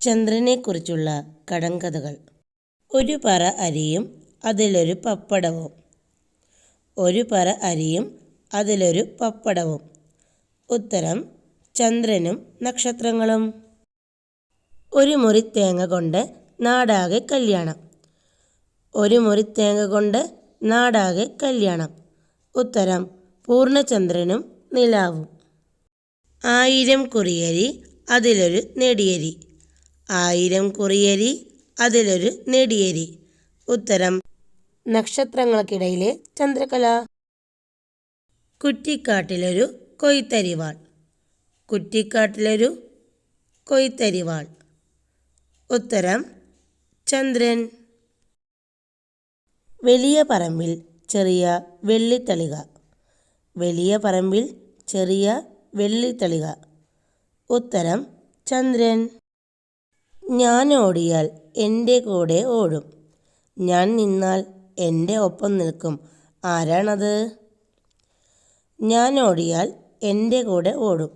ചന്ദ്രനെക്കുറിച്ചുള്ള കടങ്കഥകൾ. ഒരു പറ അരിയും അതിലൊരു പപ്പടവും. ഒരു പറ അരിയും അതിലൊരു പപ്പടവും. ഉത്തരം ചന്ദ്രനും നക്ഷത്രങ്ങളും. ഒരു മുറി തേങ്ങ കൊണ്ട് നാടാകെ കല്യാണം. ഒരു മുറി തേങ്ങ കൊണ്ട് നാടാകെ കല്യാണം. ഉത്തരം പൂർണചന്ദ്രനും നിലാവും. ആയിരം കുറിയരി അതിലൊരു നെടിയരി. ആയിരം കുറിയരി അതിലൊരു നെടിയരി. ഉത്തരം നക്ഷത്രങ്ങൾക്കിടയിലെ ചന്ദ്രകല. കുറ്റിക്കാട്ടിലൊരു കൊയ്ത്തരിവാൾ. കുറ്റിക്കാട്ടിലൊരു കൊയ്ത്തരിവാൾ. ഉത്തരം ചന്ദ്രൻ. വലിയ പറമ്പിൽ ചെറിയ വെള്ളിത്തളിക. വലിയ പറമ്പിൽ ചെറിയ വെള്ളിത്തളിക. ഉത്തരം ചന്ദ്രൻ. ഞാൻ ഓടിയാൽ എന്റെ കൂടെ ഓടും. ഞാൻ നിന്നാൽ എന്റെ ഒപ്പം നിൽക്കും. ആരാണത്? ഞാൻ ഓടിയാൽ എന്റെ കൂടെ ഓടും.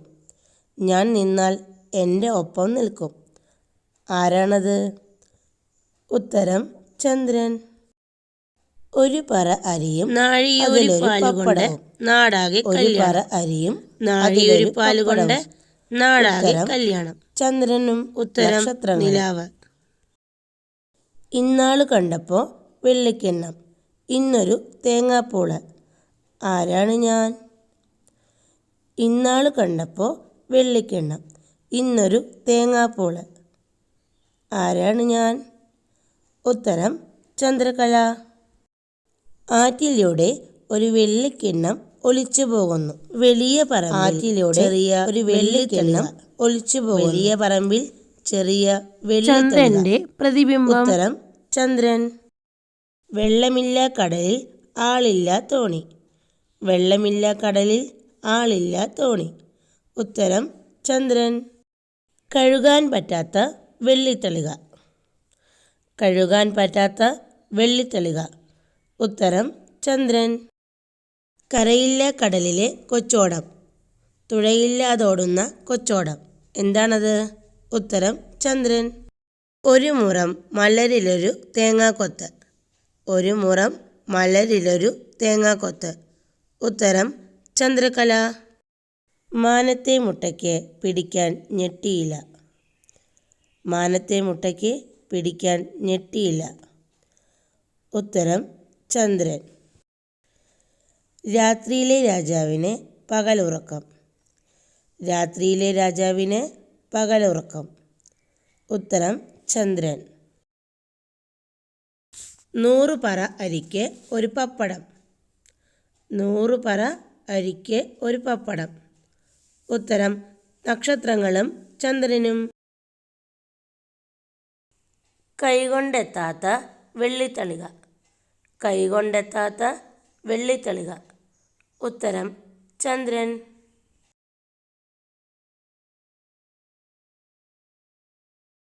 ഞാൻ നിന്നാൽ എന്റെ ഒപ്പം നിൽക്കും. ആരാണത്? ഉത്തരം ചന്ദ്രൻ. ഒരു പറ അരിയും നാഴിയൊരു പാലുകൊണ്ട്. നാടാകെ ഒരു പറ അരിയും നാഴിയൊരു പാലുകൊണ്ട് നാടാകെ കല്യാണം. ചന്ദ്രനും ഉത്തരം നിലാവ്. ഇന്നാൾ കണ്ടപ്പോ വെള്ളിക്കെണ്ണം. ഇന്നൊരു തേങ്ങാപ്പൂൾ. ആരാണ് ഞാൻ? ഇന്നാൾ കണ്ടപ്പോ വെള്ളിക്കെണ്ണം. ഇന്നൊരു തേങ്ങാപ്പൂൾ. ആരാണ് ഞാൻ? ഉത്തരം ചന്ദ്രകല. ആറ്റിലൂടെ ഒരു വെള്ളിക്കിണ്ണം ഒലിച്ചു പോകുന്നു. വലിയ പറമ്പിലൂടെ ചെറിയ ഒരു വെള്ളിക്കെല്ലാം ഒലിച്ചു പോകുന്നു. വലിയ പറമ്പിൽ ചെറിയ വെള്ളിന്റെ ചന്ദ്രന്റെ പ്രതിബിംബം. ഉത്തരം ചന്ദ്രൻ. വെള്ളമില്ല കടലിൽ ആളില്ല തോണി. വെള്ളമില്ല കടലിൽ ആളില്ല തോണി. ഉത്തരം ചന്ദ്രൻ. കഴുകാൻ പറ്റാത്ത വെള്ളിത്തളിക കഴുകാൻ പറ്റാത്ത വെള്ളിത്തളിക ഉത്തരം ചന്ദ്രൻ. കരയില്ല കടലിലെ കൊച്ചോടം. തുഴയില്ലാതോടുന്ന കൊച്ചോടം. എന്താണത്? ഉത്തരം ചന്ദ്രൻ. ഒരു മുറം മലരിലൊരു തേങ്ങാക്കൊത്ത്. ഒരു മുറം മലരിലൊരു തേങ്ങാക്കൊത്ത്. ഉത്തരം ചന്ദ്രകല. മാനത്തെ മുട്ടയ്ക്ക് പിടിക്കാൻ ഞെട്ടിയില്ല. മാനത്തെ മുട്ടയ്ക്ക് പിടിക്കാൻ ഞെട്ടിയില്ല. ഉത്തരം ചന്ദ്രൻ. രാത്രിയിലെ രാജാവിന് പകലുറക്കം. രാത്രിയിലെ രാജാവിന് പകലുറക്കം. ഉത്തരം ചന്ദ്രൻ. നൂറ് പറ അരിക്ക് ഒരു പപ്പടം. നൂറ് പറ അരിക്ക് ഒരു പപ്പടം. ഉത്തരം നക്ഷത്രങ്ങളും ചന്ദ്രനും. കൈകൊണ്ടെത്താത്ത വെള്ളിത്തളിക. കൈകൊണ്ടെത്താത്ത വെള്ളിത്തളിക. ഉത്തരം ചന്ദ്രൻ.